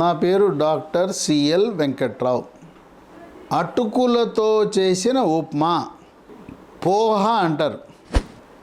నా పేరు doctor CL Venkatrao. అటుకులతో చేసిన ఉప్మా పోహ అంటారు.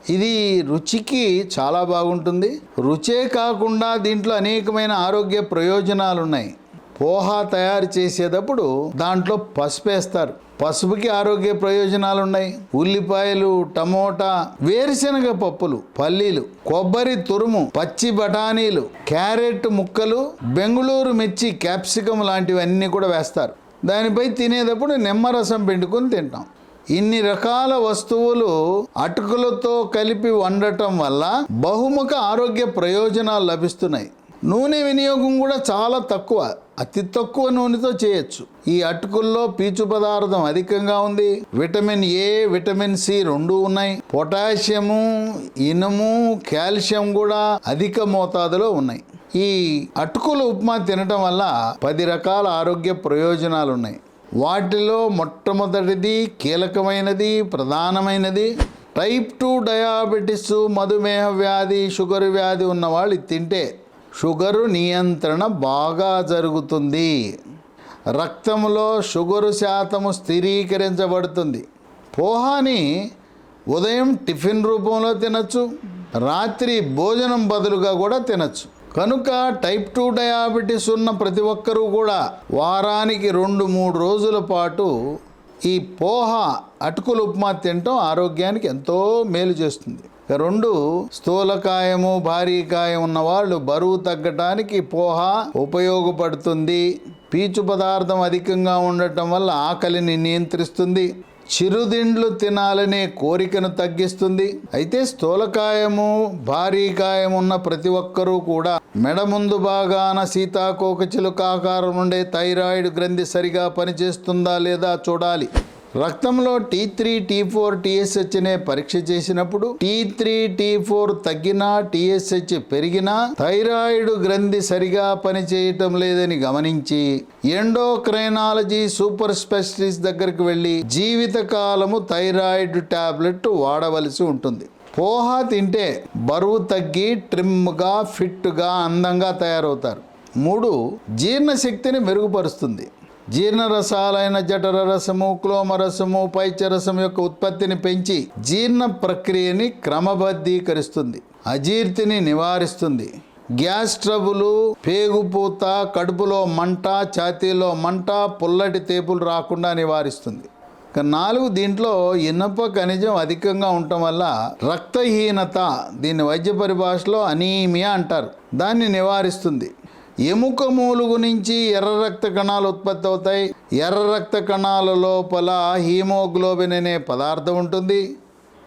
ఇది రుచికి చాలా బాగుంటుంది. రుచే కాకుండా దీంట్లో అనేకమైన ఆరోగ్య ప్రయోజనాలు ఉన్నాయి పోహా తయారు చేసేటప్పుడు దాంట్లో పసుపు వేస్తారు పసుపుకి ఆరోగ్య ప్రయోజనాలు ఉన్నాయి ఉల్లిపాయలు టమోటా వేరుశనగ పప్పులు పల్లీలు కొబ్బరి తురుము పచ్చి బఠానీలు క్యారెట్ ముక్కలు బెంగుళూరు మిర్చి క్యాప్సికం లాంటివన్నీ కూడా వేస్తారు. దానిపై తినేటప్పుడు నిమ్మరసం పిండుకొని తింటాం. ఇన్ని రకాల వస్తువులు అటుకులతో కలిపి వండటం వల్ల బహుముఖ ఆరోగ్య ప్రయోజనాలు లభిస్తున్నాయి. నూనె వినియోగం కూడా చాలా తక్కువ. అతి తక్కువ నూనెతో చేయొచ్చు. ఈ అటుకుల్లో పీచు పదార్థం అధికంగా ఉంది. విటమిన్ ఏ విటమిన్ సి రెండు ఉన్నాయి. పొటాషియము ఇనుము కాల్షియం కూడా అధిక మోతాదులో ఉన్నాయి. ఈ అటుకుల ఉప్మా తినటం వల్ల పది రకాల ఆరోగ్య ప్రయోజనాలు ఉన్నాయి. వాటిలో మొట్టమొదటిది కీలకమైనది ప్రధానమైనది టైప్ టూ డయాబెటిస్ మధుమేహ వ్యాధి షుగర్ వ్యాధి ఉన్న వాళ్ళు తింటే షుగరు నియంత్రణ బాగా జరుగుతుంది. రక్తంలో షుగరు శాతము స్థిరీకరించబడుతుంది. పోహాని ఉదయం టిఫిన్ రూపంలో తినచ్చు. రాత్రి భోజనం బదులుగా కూడా తినచ్చు. కనుక టైప్ టూ డయాబెటీస్ ఉన్న ప్రతి ఒక్కరూ కూడా వారానికి రెండు మూడు రోజుల పాటు ఈ పోహ అటుకులు ఉప్మా తినటం ఆరోగ్యానికి ఎంతో మేలు చేస్తుంది. రెండు స్థూలకాయము భారీకాయం ఉన్న వాళ్ళు బరువు తగ్గటానికి పోహ ఉపయోగపడుతుంది. పీచు పదార్థం అధికంగా ఉండటం వల్ల ఆకలిని నియంత్రిస్తుంది. చిరుదిండ్లు తినాలనే కోరికను తగ్గిస్తుంది. అయితే స్థూలకాయము భారీకాయం ఉన్న ప్రతి ఒక్కరూ కూడా మెడ ముందు భాగాన సీతాకోకచిలుక ఆకారం ఉండే థైరాయిడ్ గ్రంథి సరిగా పనిచేస్తుందా లేదా చూడాలి. రక్తంలో T three T four TSH అనే పరీక్ష చేసినప్పుడు టీ త్రీ టీ ఫోర్ తగ్గినా టీఎస్హెచ్ పెరిగినా థైరాయిడ్ గ్రంథి సరిగా పనిచేయటం లేదని గమనించి ఎండోక్రైనాలజీ సూపర్ స్పెషలిస్ట్ దగ్గరికి వెళ్ళి జీవితకాలము థైరాయిడ్ టాబ్లెట్ వాడవలసి ఉంటుంది. పోహా తింటే బరువు తగ్గి ట్రిమ్గా ఫిట్గా అందంగా తయారవుతారు. మూడు జీర్ణశక్తిని మెరుగుపరుస్తుంది. జీర్ణరసాలైన జఠర రసము క్లోమరసము పైచరసం యొక్క ఉత్పత్తిని పెంచి జీర్ణ ప్రక్రియని క్రమబద్ధీకరిస్తుంది. అజీర్తిని నివారిస్తుంది. గ్యాస్ ట్రబులు పేగుపూత కడుపులో మంట ఛాతీలో మంట పుల్లటి తేపులు రాకుండా నివారిస్తుంది. నాలుగు దీంట్లో ఇనప ఖనిజం అధికంగా ఉండటం వల్ల రక్తహీనత దీన్ని వైద్య పరిభాషలో అనీమియా అంటారు. దాన్ని నివారిస్తుంది. ఎముక మూలుగు నుంచి ఎర్ర రక్త కణాలు ఉత్పత్తి అవుతాయి. ఎర్ర రక్త కణాల లోపల హీమోగ్లోబిన్ అనే పదార్థం ఉంటుంది.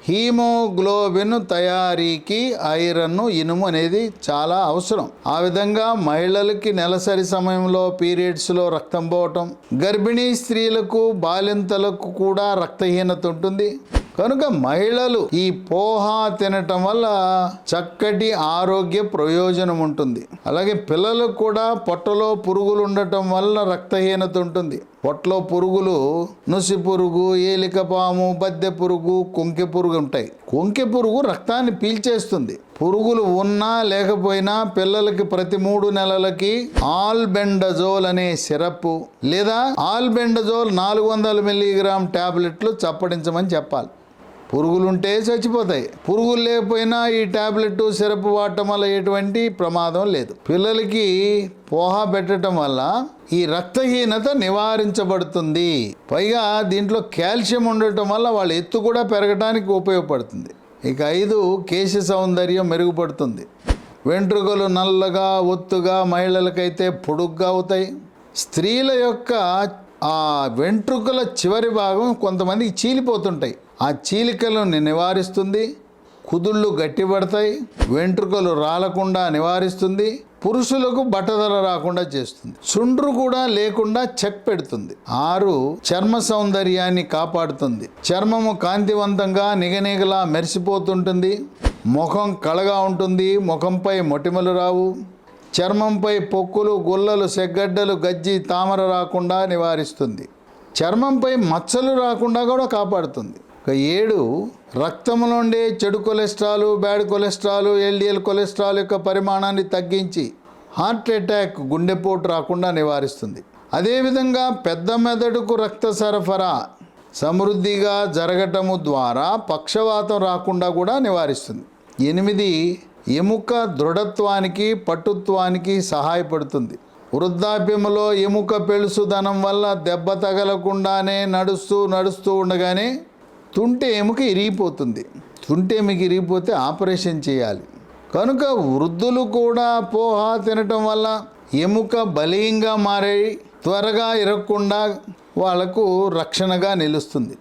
హీమోగ్లోబిన్ తయారీకి ఐరన్ ఇనుము అనేది చాలా అవసరం. ఆ విధంగా మహిళలకి నెలసరి సమయంలో పీరియడ్స్లో రక్తం పోవటం గర్భిణీ స్త్రీలకు బాలింతలకు కూడా రక్తహీనత ఉంటుంది. కనుక మహిళలు ఈ పోహా తినటం వల్ల చక్కటి ఆరోగ్య ప్రయోజనం ఉంటుంది. అలాగే పిల్లలకు కూడా పొట్టలో పురుగులు ఉండటం వల్ల రక్తహీనత ఉంటుంది. పొట్టలో పురుగులు నుసి పురుగు ఏలికపాము బద్దె పురుగు కొంకె పురుగు ఉంటాయి. కొంకె పురుగు రక్తాన్ని పీల్చేస్తుంది. పురుగులు ఉన్నా లేకపోయినా పిల్లలకి ప్రతి మూడు నెలలకి ఆల్బెండజోల్ అనే సిరప్ లేదా ఆల్బెండజోల్ నాలుగు వందల మిల్లీగ్రామ్ ట్యాబ్లెట్లు చప్పడించమని చెప్పాలి. పురుగులుంటే చచ్చిపోతాయి. పురుగులు లేకపోయినా ఈ టాబ్లెట్ సిరప్ వాడటం వల్ల ఎటువంటి ప్రమాదం లేదు. పిల్లలకి పోహ పెట్టడం వల్ల ఈ రక్తహీనత నివారించబడుతుంది. పైగా దీంట్లో కాల్షియం ఉండటం వల్ల వాళ్ళ ఎత్తు కూడా పెరగడానికి ఉపయోగపడుతుంది. ఇక ఐదు కేశ సౌందర్యం మెరుగుపడుతుంది. వెంట్రుకలు నల్లగా ఒత్తుగా మహిళలకైతే పొడుగ్గా అవుతాయి. స్త్రీల యొక్క ఆ వెంట్రుకల చివరి భాగం కొంతమందికి చీలిపోతుంటాయి. ఆ చీలికలను నివారిస్తుంది. కుదుళ్ళు గట్టిపడతాయి. వెంట్రుకలు రాలకుండా నివారిస్తుంది. పురుషులకు బట్టదల రాకుండా చేస్తుంది. చుండ్రు కూడా లేకుండా చెక్ పెడుతుంది. ఆరు చర్మ సౌందర్యాన్ని కాపాడుతుంది. చర్మము కాంతివంతంగా నిగనిగలా మెరిసిపోతుంటుంది. ముఖం కళగా ఉంటుంది. ముఖంపై మొటిమలు రావు. చర్మంపై పొక్కులు గుల్లలు సెగ్గడ్డలు గజ్జి తామర రాకుండా నివారిస్తుంది. చర్మంపై మచ్చలు రాకుండా కూడా కాపాడుతుంది. ఏడు రక్తంలో ఉండే చెడు cholesterol bad cholesterol LDL cholesterol యొక్క పరిమాణాన్ని తగ్గించి హార్ట్ అటాక్ గుండెపోటు రాకుండా నివారిస్తుంది. అదేవిధంగా పెద్ద మెదడుకు రక్త సరఫరా సమృద్ధిగా జరగటము ద్వారా పక్షవాతం రాకుండా కూడా నివారిస్తుంది. ఎనిమిది ఎముక దృఢత్వానికి పటుత్వానికి సహాయపడుతుంది. వృద్ధాప్యములో ఎముక పెళుసుదనం వల్ల దెబ్బ తగలకుండానే నడుస్తూ నడుస్తూ ఉండగానే తుంటె ఎముక ఇరిగిపోతుంది. తుంటె ఎముక ఇరిగిపోతే ఆపరేషన్ చేయాలి. కనుక వృద్ధులు కూడా పోహ తినటం వల్ల ఎముక బలీయంగా మారే త్వరగా ఇరగకుండా వాళ్ళకు రక్షణగా నిలుస్తుంది.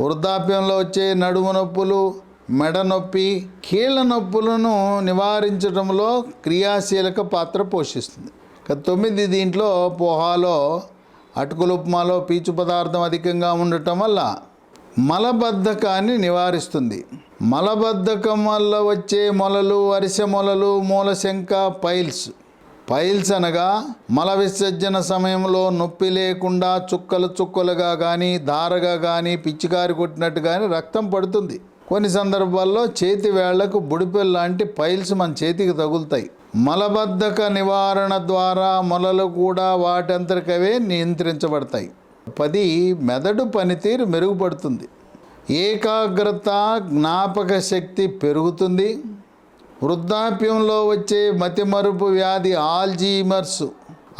వృద్ధాప్యంలో వచ్చే నడుము నొప్పులు మెడ నొప్పి కీళ్ళ నొప్పులను నివారించడంలో క్రియాశీలక పాత్ర పోషిస్తుంది. తొమ్మిది దీంట్లో పోహాలో అటుకులు ఉప్మాలో పీచు పదార్థం అధికంగా ఉండటం వల్ల మలబద్ధకాన్ని నివారిస్తుంది. మలబద్ధకం వల్ల వచ్చే మొలలు అరిసె మొలలు మూలశంక పైల్స్. పైల్స్ అనగా మల విసర్జన సమయంలో నొప్పి లేకుండా చుక్కలు చుక్కలుగా కానీ ధారగా కానీ పిచ్చికారి కొట్టినట్టు కానీ రక్తం పడుతుంది. కొన్ని సందర్భాల్లో చేతి వేళ్ళకు బుడిపెల్ లాంటి పైల్స్ మన చేతికి తగులుతాయి. మలబద్ధక నివారణ ద్వారా మొలలు కూడా వాటంతరికవే నియంత్రించబడతాయి. పది మెదడు పనితీరు మెరుగుపడుతుంది. ఏకాగ్రత జ్ఞాపక శక్తి పెరుగుతుంది. వృద్ధాప్యంలో వచ్చే మతిమరుపు వ్యాధి ఆల్జీమర్స్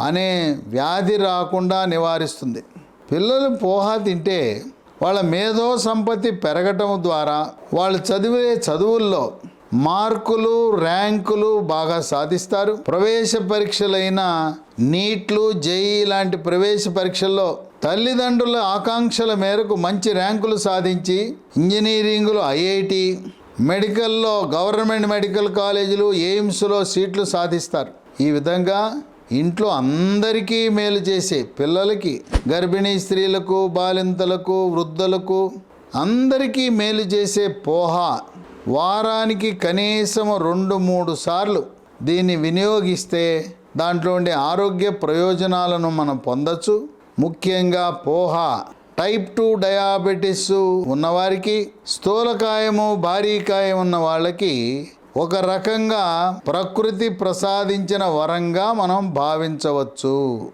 అనే వ్యాధి రాకుండా నివారిస్తుంది. పిల్లలు పోహా తింటే వాళ్ళ మేధో సంపత్తి పెరగటం ద్వారా వాళ్ళు చదివే చదువుల్లో మార్కులు ర్యాంకులు బాగా సాధిస్తారు. ప్రవేశ పరీక్షలైన నీట్లు జేఈ లాంటి ప్రవేశ పరీక్షల్లో తల్లిదండ్రుల ఆకాంక్షల మేరకు మంచి ర్యాంకులు సాధించి ఇంజనీరింగ్లో ఐఐటి మెడికల్లో గవర్నమెంట్ మెడికల్ కాలేజీలు ఎయిమ్స్లో సీట్లు సాధిస్తారు. ఈ విధంగా ఇంట్లో అందరికీ మేలు చేసే పిల్లలకి గర్భిణీ స్త్రీలకు బాలింతలకు వృద్ధులకు అందరికీ మేలు చేసే పోహ వారానికి కనీసం రెండు మూడు సార్లు దీన్ని వినియోగిస్తే దాంట్లో ఉండే ఆరోగ్య ప్రయోజనాలను మనం పొందొచ్చు. ముఖ్యంగా పోహ. టైప్ టూ డయాబెటిస్ ఉన్నవారికి స్థూలకాయము భారీకాయం ఉన్న వాళ్ళకి ఒక రకంగా ప్రకృతి ప్రసాదించిన వరంగా మనం భావించవచ్చు.